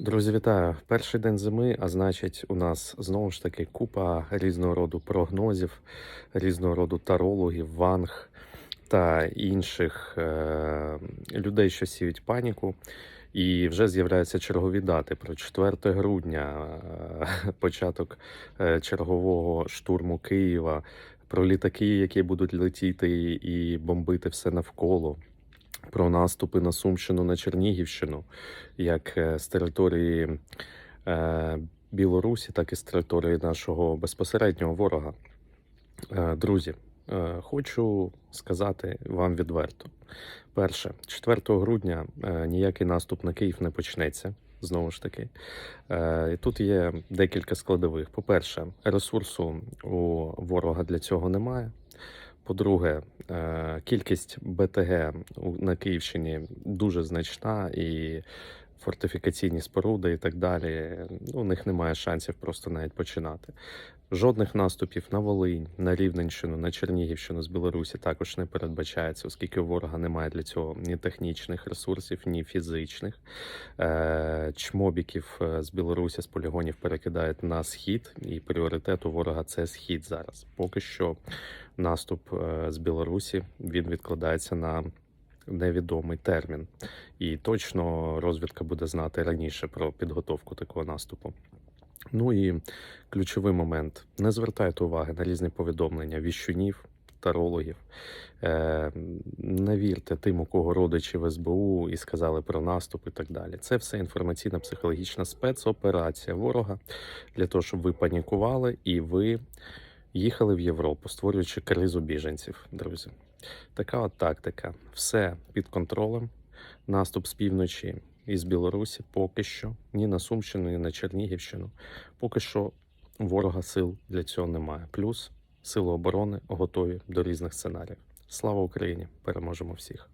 Друзі, вітаю! Перший день зими, а значить, у нас знову ж таки купа різного роду прогнозів, різного роду тарологів, ванг та інших е- людей, що сіють паніку. І вже з'являються чергові дати про 4 грудня, е, початок е, чергового штурму Києва, про літаки, які будуть летіти і бомбити все навколо. Про наступи на Сумщину на Чернігівщину, як е, з території е, Білорусі, так і з території нашого безпосереднього ворога. Е, Друзі, хочу сказати вам відверто: перше, 4 грудня ніякий наступ на Київ не почнеться. Знову ж таки, тут є декілька складових. По-перше, ресурсу у ворога для цього немає. По-друге, е, кількість БТГ на Київщині дуже значна і фортифікаційні споруди і так далі. ну, У них немає шансів просто навіть починати. Жодних наступів на Волинь, на Рівненщину, на Чернігівщину з Білорусі також не передбачається, оскільки у ворога немає для цього ні технічних ресурсів, ні фізичних. Е, Чмобіків е, з Білорусі з полігонів перекидають на схід, і пріоритет у ворога це схід зараз. Поки що наступ е, з Білорусі він відкладається на невідомий термін, і точно розвідка буде знати раніше про підготовку такого наступу. Ну і ключовий момент: не звертайте уваги на різні повідомлення віщунів, тарологів. Е, не вірте тим, у кого родичі в СБУ і сказали про наступ і так далі. Це все інформаційна психологічна спецоперація ворога для того, щоб ви панікували і ви їхали в Європу, створюючи кризу біженців, друзі. Така от тактика. Все під контролем. Наступ з півночі із Білорусі поки що ні на Сумщину, ні на Чернігівщину. Поки що ворога сил для цього немає. Плюс сили оборони готові до різних сценаріїв. Слава Україні! Переможемо всіх!